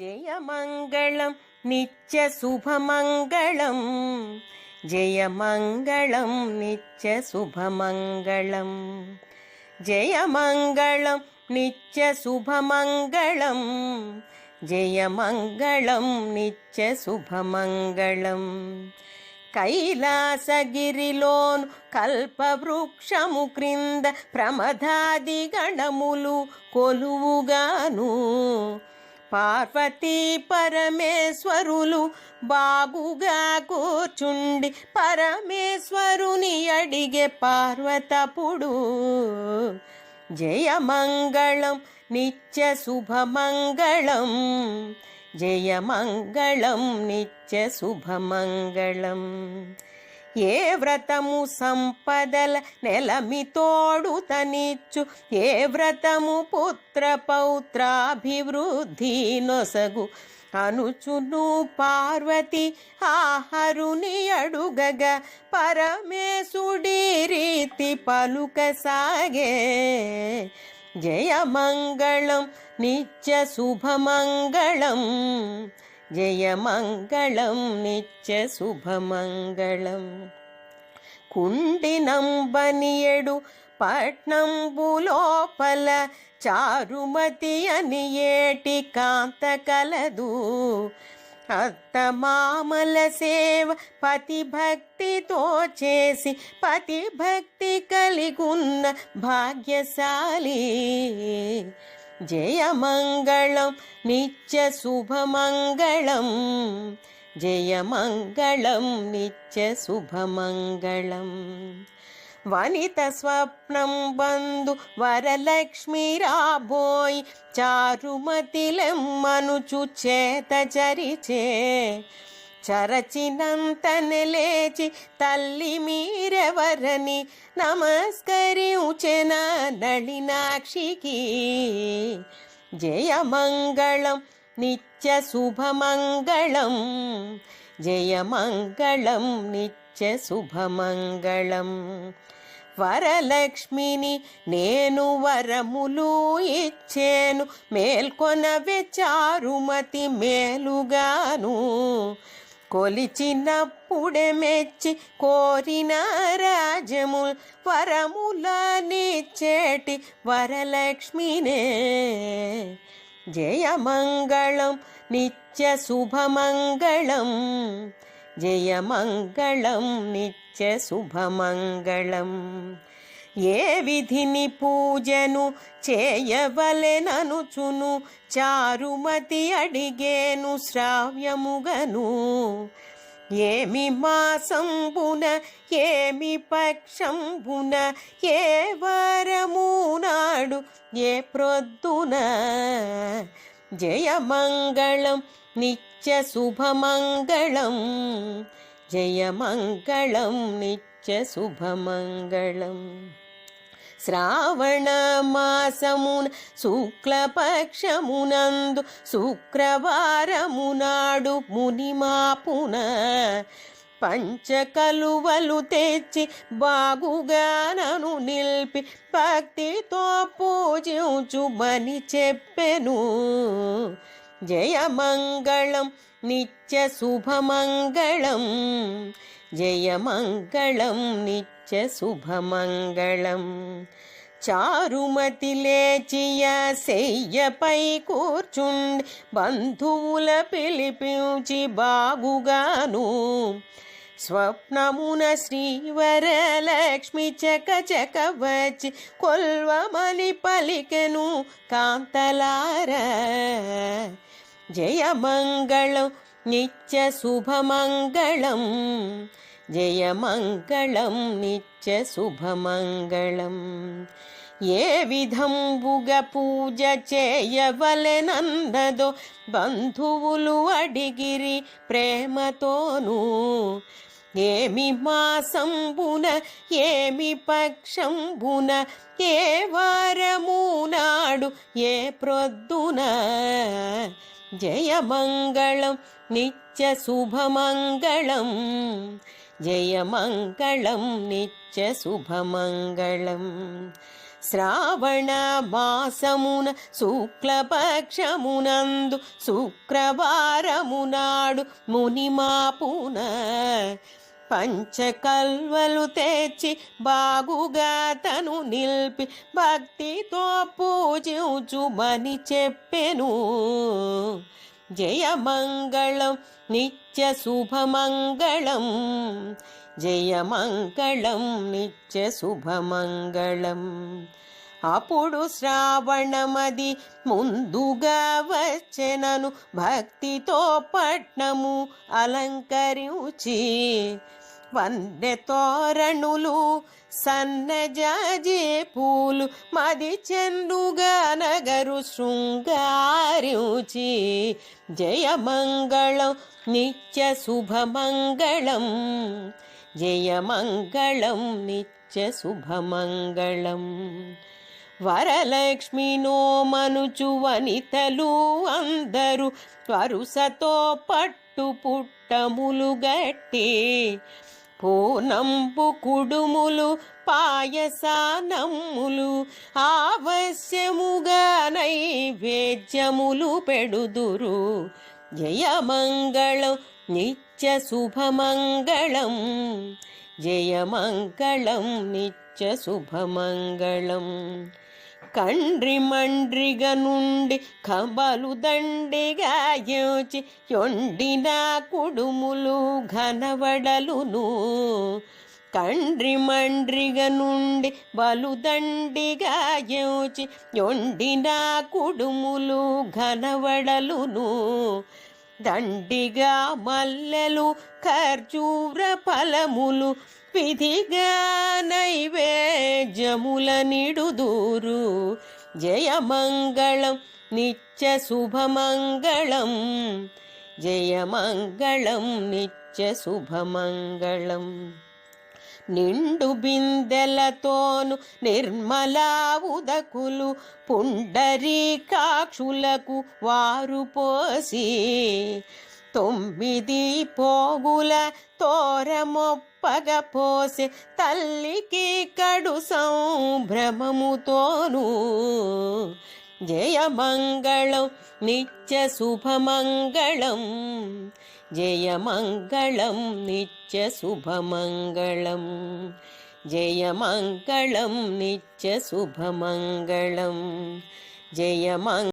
జయమంగళం నిత్య శుభమంగళం. జయమంగళం నిత్య శుభమంగళం. జయమంగళం నిత్య శుభమంగళం. జయమంగళం నిత్య శుభమంగళం. కైలాసగిరిలోను కల్పవృక్షము క్రింద ప్రమదాది గణములు కొలువుగాను పార్వతీ పరమేశ్వరులు బాగుగా కూర్చుండి పరమేశ్వరుని అడిగే పార్వతపుడు. జయమంగళం నిత్య శుభమంగళం. జయమంగళం నిత్య శుభమంగళం. ఏ వ్రతము సంపదల నెలమి తోడుతనిచ్చు ఏ వ్రతము పుత్ర పౌత్రాభివృద్ధి నొసగు? అనుచును పార్వతి ఆహరుని అడుగగా పరమేశుడి రీతి పలుక సాగే. జయమంగళం నిత్య శుభమంగళం జయమంగళం నిత్య శుభమంగళం. కుండినంబనియడు పట్నంబు లోపల చారుమతి అని ఏటి కాంత కలదు అత్త మామల సేవ పతి భక్తితో చేసి పతి భక్తి కలిగున్న భాగ్యశాలి. జయమంగళం నిత్య శుభమంగళం. జయమంగళం నిత్య శుభమంగళం. వనిత స్వప్నం బంధు వరలక్ష్మి రాబోయ్ చారుమతిలెమ్మనుచు చేత చరిచే చరచినంతన లేచి తల్లి మీరెవరని నమస్కరించెన నళినాక్షికి? జయమంగళం నిత్య శుభమంగళం జయమంగళం నిత్య శుభమంగళం వరలక్ష్మిని నేను వరములు ఇచ్చేను మేల్కొనవే చారుమతి మేలుగాను. కొలిచినప్పుడే మెచ్చి కోరిన రాజము వరములనిచ్చేటి వరలక్ష్మినే. జయమంగళం నిత్య శుభమంగళం జయమంగళం నిత్య శుభమంగళం. ఏ విధిని పూజను చేయవలెననుచును? చారుమతి అడిగేను శ్రావ్యముగను. ఏమి మాసంబున ఏమి పక్షంబున ఏ వారము నాడు ఏ ప్రొద్దున? జయమంగళం నిత్య శుభమంగళం జయమంగళం నిత్య శుభమంగళం శ్రావణ మాసమున శుక్లపక్షమునందు శుక్రవారము నాడు మునిమాపున పంచకలువలు తెచ్చి బాగుగానను నిలిపి భక్తితో పూజించుమని చెప్పెను జయమంగళం నిత్య శుభమంగళం జయమంగళం నిత్య శుభమంగళం. చారుమతి లేచియ శయ్యపై కూర్చుండి బంధువుల పిలిపించి బాగుగాను. స్వప్నమున శ్రీవరలక్ష్మి చక చక వచ్చి కొల్వమని పలికెను కాంతలార. జయమంగళం నిత్య శుభమంగళం. జయమంగళం నిత్య శుభమంగళం. ఏ విధంబుగా పూజ చేయవలెనందదో బంధువులు అడిగిరి ప్రేమతోనూ. ఏమి మాసంబున ఏమి పక్షంబున ఏ వారము నాడు ఏ ప్రొద్దున. జయమంగళం నిత్య శుభమంగళం. జయమంగళం నిత్య శుభమంగళం. శ్రావణ మాసమున శుక్లపక్షమునందు శుక్రవారమునాడు మునిమాపున. పంచకల్వలు తెచ్చి బాగుగా తను నిలిపి భక్తితో పూజించుమని చెప్పెను. జయమంగళం నిత్య శుభమంగళం. జయమంగళం నిత్య శుభమంగళం. అప్పుడు శ్రావణమది ముందుగా వచ్చెనను భక్తితో పట్నము అలంకరించి వన్నె తోరణులు సన్నజాజే పూలు మది చెన్నుగా నగరు శృంగారుచి. జయమంగళం నిత్య శుభమంగళం జయమంగళం నిత్య శుభమంగళం వరలక్ష్మినో మనుచు వనితలు అందరూ వరుసతో పట్టు పుట్టములు గట్టి. పూనంపు కుడుములు పాయసానమ్ములు ఆవశ్యముగా నైవేద్యములు పెడుదురు. జయమంగళం నిత్య శుభమంగళం జయమంగళం నిత్య శుభమంగళం కండ్రి మండ్రిగ నుండి కబలు దండిగా యోచి యొండిన కుడుములు ఘనవడలును. కండ్రి మండ్రిగ నుండి బలుదండిగా యోచి యొండిన కుడుములు ఘనవడలును. దండిగా మల్లెలు ఖర్జూర ఫలములు విధిగా నైవేద్యముల నిడుదూరు జయమంగళం నిత్య శుభమంగళం. జయమంగళం నిత్య శుభమంగళం. నిండు బిందెలతోను నిర్మలావుదకులు పుండరీకాక్షులకు వారు పోసి తొమ్మిది పోగుల తోరమొప్పగ పోసే తల్లికి కడు సంభ్రమముతోను. జయమంగళం నిత్య శుభమంగళం జయమంగళం నిత్య శుభమంగళం జయమంగళం నిత్య శుభమంగళం జయమంగ